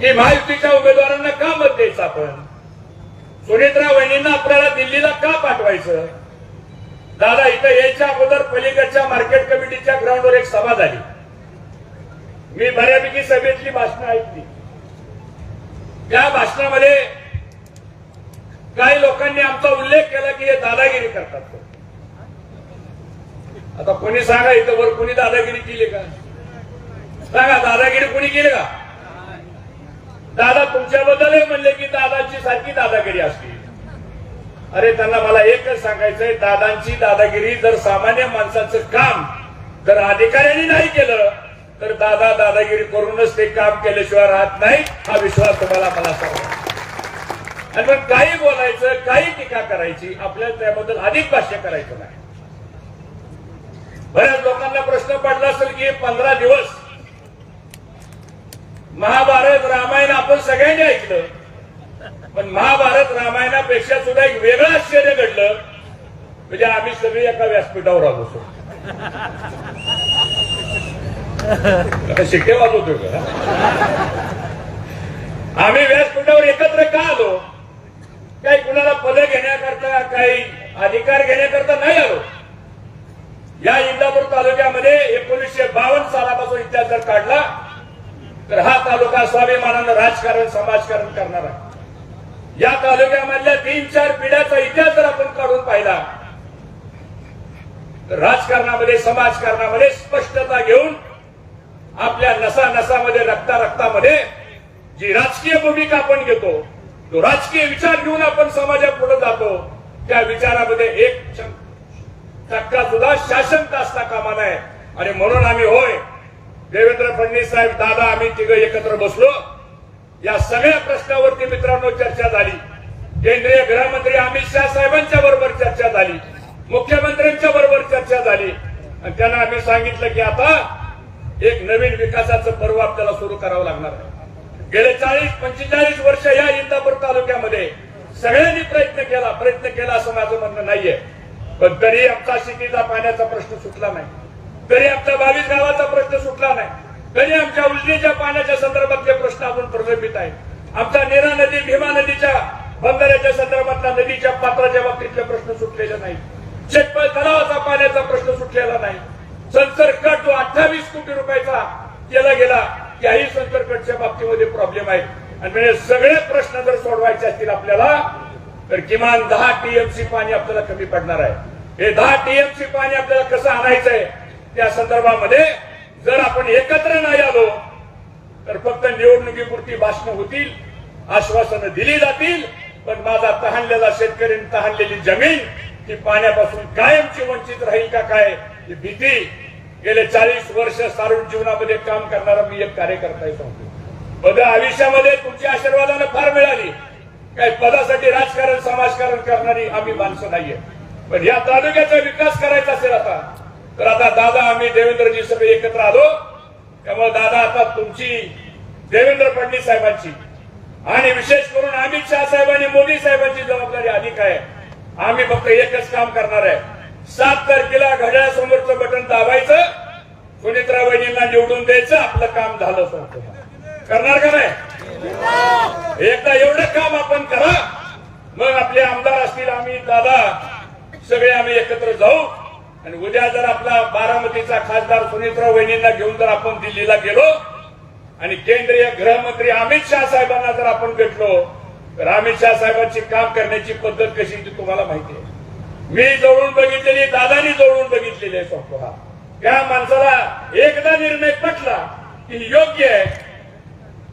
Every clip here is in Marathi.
की महायुतीच्या उमेदवारांना का मत द्यायचं आपण? सुनेत्रा वहिनींना आपल्याला दिल्लीला का पाठवायचं? दादा इथं यायच्या अगोदर पलीकडच्या मार्केट कमिटीच्या ग्राउंडवर एक सभा झाली. मी बऱ्यापैकी सभेतली भाषणं ऐकली. त्या भाषणामध्ये काही लोकांनी आमचा उल्लेख केला की हे दादागिरी करतात. आता कोणी सांगा इथं वर कोणी दादागिरी केली का? सांगा दादागिरी कोणी केली का? दादा तुमच्याबद्दल हे म्हणले की दादाची सारखी दादागिरी असते. अरे त्यांना मला एकच सांगायचंय दादांची दादागिरी जर सामान्य माणसाचं काम जर अधिकाऱ्यांनी नाही केलं तर दादा दादागिरी करूनच ते काम केल्याशिवाय राहत नाही हा विश्वास तुम्हाला मला सांगा. आणि मग काही बोलायचं काही टीका करायची आपल्याला त्याबद्दल अधिक भाष्य करायचं नाही. बऱ्याच लोकांना प्रश्न पडला असेल की पंधरा दिवस महाभारत रामायण आपण सगळ्यांनी ऐकलं. पण महाभारत रामायणापेक्षा सुद्धा एक वेगळं आश्चर्य घडलं. म्हणजे आम्ही सगळे एका व्यासपीठावर आलो होतो. शिक्के शिट्टे का? आम्ही व्यासपीठावर एकत्र का आलो? काही कुणाला पद घेण्याकरता काही अधिकार घेण्याकरता नाही आलो. या इंदापूर तालुक्यामध्ये एकोणीसशे बावन्न सालापासून इतिहास जर काढला तर हा तालुका स्वाभिमानानं राजकारण समाजकारण करणार आहे. या तालुक्यामधल्या तीन चार पिढ्याचा इतिहास जर आपण काढून पाहिला तर राजकारणामध्ये समाजकारणामध्ये स्पष्टता घेऊन आपल्या नसा नसामध्ये रक्ता रक्तामध्ये जी राजकीय भूमिका आपण घेतो तो राजकीय विचार घेऊन आपण समाजापुढे जातो त्या विचारामध्ये एक टक्का सुद्धा शासन असता कामा नये. आणि म्हणून आम्ही होय देवेंद्र फडणवीस साहेब दादा आम्ही तिघ एकत्र बसलो. या सगळ्या प्रश्नावरती मित्रांनो चर्चा झाली. केंद्रीय गृहमंत्री अमित शहा साहेबांच्या बरोबर चर्चा झाली. मुख्यमंत्र्यांच्या बरोबर चर्चा झाली. आणि त्यांना आम्ही सांगितलं की आता एक नवीन विकासाचं पर्व आपल्याला सुरू करावं लागणार आहे. गेले चाळीस पंचेचाळीस वर्ष या इंदापूर तालुक्यामध्ये सगळ्यांनी प्रयत्न केला प्रयत्न केला असं माझं म्हणणं नाहीये. पण तरी आमचा शेतीचा पाण्याचा प्रश्न सुटला नाही. तरी आमचा बावीस गावाचा प्रश्न सुटला नाही. तरी आमच्या उजनीच्या पाण्याच्या संदर्भातले प्रश्न आपण प्रलंबित आहे आमचा नेरा नदी भीमा नदीच्या बंधाऱ्याच्या संदर्भातल्या नदीच्या पात्राच्या बाबतीतले प्रश्न सुटलेले नाही शेतपळ तलावाचा पाण्याचा प्रश्न सुटलेला नाही. संसर्गट जो अठ्ठावीस कोटी रुपयाचा केला गेला त्याही संसर्गटच्या बाबतीमध्ये प्रॉब्लेम आहे. आणि म्हणजे सगळे प्रश्न जर सोडवायचे असतील आपल्याला तर किमान दहा टीएमसी पाणी आपल्याला कमी पडणार आहे. हे दहा टीएमसी पाणी आपल्याला कसं आणायचं आहे त्या संदर्भामध्ये जर आपण एकत्र नाही आलो तर फक्त निवडणुकीपुरती भाषणं होतील आश्वासनं दिली जातील पण माझा तहानलेला शेतकरी तहानलेली जमीन ती पाण्यापासून कायमची वंचित राहील का काय ही भीती. गेले चाळीस वर्ष सारून जीवनामध्ये काम करणारा मी एक कार्यकर्ता आहे सांगतो. पद आयुष्यामध्ये तुमच्या आशीर्वादाने फार मिळाली. काही पदासाठी राजकारण समाजकारण करणारी आम्ही माणसं नाहीये. पण या तालुक्याचा विकास करायचा असेल आता तर आता दादा आम्ही देवेंद्रजी सगळे एकत्र आलो. त्यामुळे दादा आता तुमची देवेंद्र फडणवीस साहेबांची. आणि विशेष करून अमित शहा साहेबांनी मोदी साहेबांची जबाबदारी अधिक आहे. आम्ही फक्त एकच काम करणार आहे. सात तारखेला घड्याळासमोरचं बटन दाबायचं. सुनित्रा वहिनींना निवडून द्यायचं. आपलं काम झालं सर करणार का नाही? एकदा एवढं काम आपण करा. मग आपले आमदार असतील आम्ही दादा सगळे आम्ही एकत्र जाऊ. आणि उद्या जर आपला बारामतीचा खासदार सुनीतराव वहिनींना घेऊन जर आपण दिल्लीला गेलो आणि केंद्रीय गृहमंत्री अमित शहा साहेबांना जर आपण भेटलो तर अमित शहा साहेबांची काम करण्याची पद्धत कशी ती तुम्हाला माहिती आहे. मी जवळून बघितलेली दादानी जवळून बघितलेली आहे सांगतो हा. त्या माणसाला एकदा निर्णय पटला की योग्य आहे.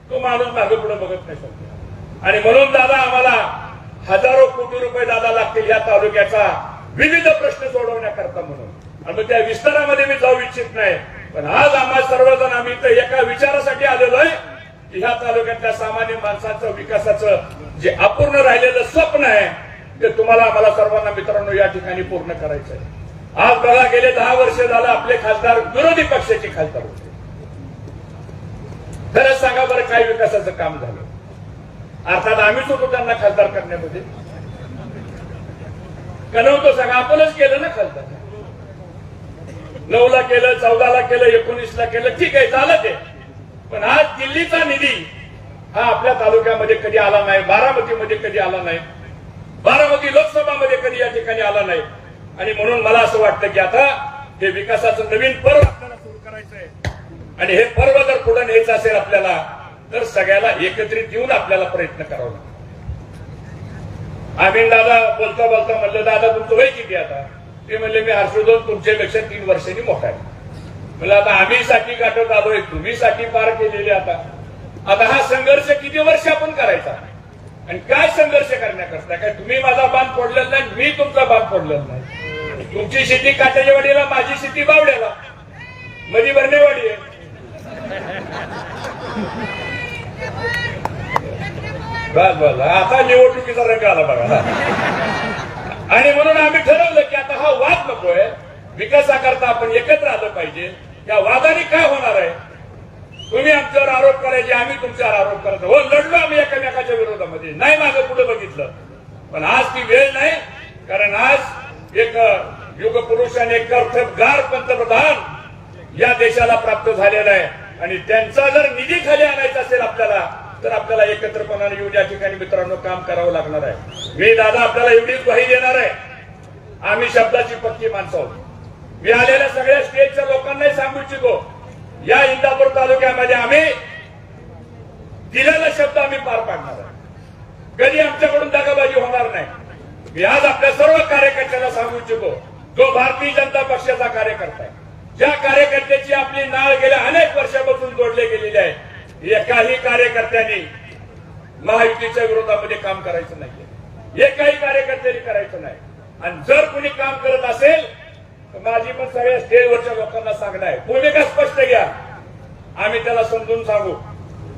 तो माणूस मागे पुढे बघत नाही सांगतो आणि म्हणून दादा आम्हाला हजारो कोटी रुपये दादा लागतील या तालुक्याचा. विविध प्रश्न सोडवण्याकरता म्हणून. आणि त्या विस्तारामध्ये मी जाऊ इच्छित नाही. पण आज आम्हा सर्वजण आम्ही इथं एका विचारासाठी आलेलो आहे की ह्या तालुक्यातल्या सामान्य माणसाचं विकासाचं जे अपूर्ण राहिलेलं स्वप्न आहे ते तुम्हाला आम्हाला सर्वांना मित्रांनो या ठिकाणी पूर्ण करायचं आहे. आज बघा गेले दहा वर्ष झालं आपले खासदार विरोधी पक्षाचे खासदार होते. खरंच सांगा बरं काय विकासाचं काम झालं? अर्थात आम्हीच होतो त्यांना खासदार करण्यामध्ये कणवतो नव्हतं आपणच केलं ना खासदार नऊ ला केलं चौदाला केलं एकोणीसला केलं ठीक आहे झालं ते. पण आज दिल्लीचा निधी हा आपल्या तालुक्यामध्ये कधी आला नाही बारामतीमध्ये कधी आला नाही बारामती लोकसभामध्ये कधी या ठिकाणी आला नाही. आणि म्हणून मला असं वाटतं की आता हे विकासाचं नवीन पर्व आपल्याला सुरू करायचं आहे आणि हे पर्व जर पुढे न्यायचं असेल आपल्याला तर सगळ्याला एकत्रित येऊन आपल्याला प्रयत्न करावा लागतो. आम्ही दादा बोलता बोलता म्हणलं दादा तुमचं वय किती आता? ते म्हणले मी हर्षवर्धन तुमच्यापेक्षा तीन वर्षांनी मोठा आहे. म्हणलं आता आम्ही साठी गाठत आलोय तुम्ही साठी पार केलेले आता. आता हा संघर्ष किती वर्ष आपण करायचा? आणि काय संघर्ष करण्याकरता? काय तुम्ही माझा बांध फोडलेला नाही मी तुमचा बांध फोडलेला नाही. तुमची शेती काट्याच्या वाडीला माझी शेती बावड्याला. मधी भरणेवाडी आहे. बस बस. आता निवडणुकीचा रंग आला बघा. आणि म्हणून आम्ही ठरवलं की आता हा वाद नकोय. विकासाकरता आपण एकत्र आलं पाहिजे. या वादाने काय होणार आहे? तुम्ही आमच्यावर आरोप करायचे आम्ही तुमच्यावर आरोप करायचो. हो लढलो आम्ही एकमेकाच्या विरोधामध्ये. नाही मागं पुढे बघितलं. पण आज ती वेळ नाही कारण आज एक युगपुरुष आणि एक कर्तबगार पंतप्रधान या देशाला प्राप्त झालेला आहे. आणि त्यांचा जर निधी खाली आणायचा असेल आपल्याला तर आपल्याला एकत्रपणाने येऊन या ठिकाणी मित्रांनो काम करावं लागणार आहे. मी दादा आपल्याला एवढीच ग्वाही देणार आहे. आम्ही शब्दाची पक्की माणसं आहोत. मी आलेल्या सगळ्या स्टेटच्या लोकांनाही सांगू इच्छितो या इंदापूर तालुक्यामध्ये आम्ही दिलेला शब्द आम्ही पार पाडणार आहे. कधी आमच्याकडून दगाबाजी होणार नाही. मी आज आपल्या सर्व कार्यकर्त्यांना सांगू इच्छितो जो भारतीय जनता पक्षाचा कार्यकर्ता आहे ज्या कार्यकर्त्याची आपली नाळ गेल्या अनेक वर्षापासून जोडले गेलेली आहे एकाही कार्यकर्त्यांनी महायुतीच्या विरोधामध्ये काम करायचं नाही एकाही कार्यकर्त्यांनी करायचं नाही. आणि जर कुणी काम करत असेल तर माझी पण सगळ्या स्टेजवरच्या लोकांना सांगणं आहे. भूमिका स्पष्ट घ्या. आम्ही त्याला समजून सांगू.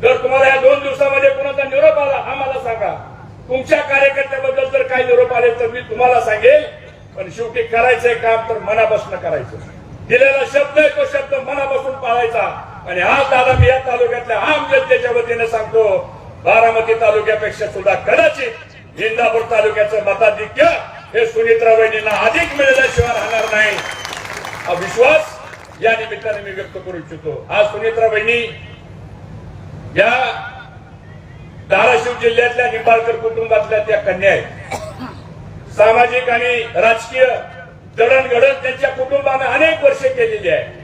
जर तुम्हाला या दोन दिवसामध्ये कुणाचा निरोप आला आम्हाला सांगा. तुमच्या कार्यकर्त्याबद्दल जर काही निरोप आले तर मी तुम्हाला सांगेल. पण शेवटी करायचंय काम तर मनापासून करायचं. दिलेला शब्द आहे तो शब्द मनापासून पाळायचा. आणि आज दादा मी या तालुक्यातल्या आम जनतेच्या वतीने सांगतो बारामती तालुक्यापेक्षा सुद्धा कदाचित इंदापूर तालुक्याचं मताधिक्य हे सुनित्रा वहिनींना अधिक मिळाल्याशिवाय राहणार नाही. हा विश्वास या निमित्ताने मी व्यक्त करू इच्छितो. आज सुनित्रा वहिनी या धाराशिव जिल्ह्यातल्या निंबाळकर कुटुंबातल्या त्या कन्या आहेत. सामाजिक आणि राजकीय जडणघडण त्यांच्या कुटुंबाने अनेक वर्ष केलेली आहे.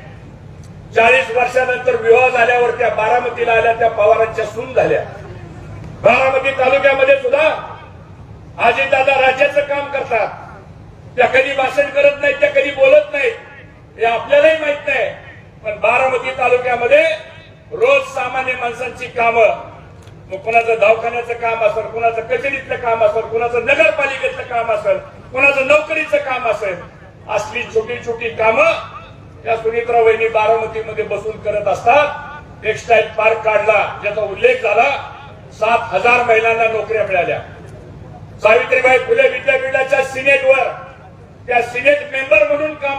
चाळीस वर्षानंतर विवाह झाल्यावर त्या बारामतीला आल्या त्या पवारांच्या सून झाल्या. बारामती तालुक्यामध्ये सुद्धा आजीदादा राज्याचं काम करतात. त्या कधी भाषण करत नाहीत त्या कधी बोलत नाहीत हे आपल्यालाही माहीत नाही. पण बारामती तालुक्यामध्ये रोज सामान्य माणसांची कामं मग कुणाचं दवाखान्याचं काम असेल कुणाचं कचेरीतलं काम असेल कुणाचं नगरपालिकेतलं काम असेल कुणाचं नोकरीचं काम असेल असली छोटी छोटी कामं त्या सुनित्रा वहिनी बारामतीमध्ये बसून करत असतात. टेक्सटाईल पार्क काढला ज्याचा उल्लेख झाला सात हजार महिलांना नोकऱ्या मिळाल्या. सावित्रीबाई फुले विद्यापीठाच्या सिनेटवर त्या सिनेट मेंबर म्हणून काम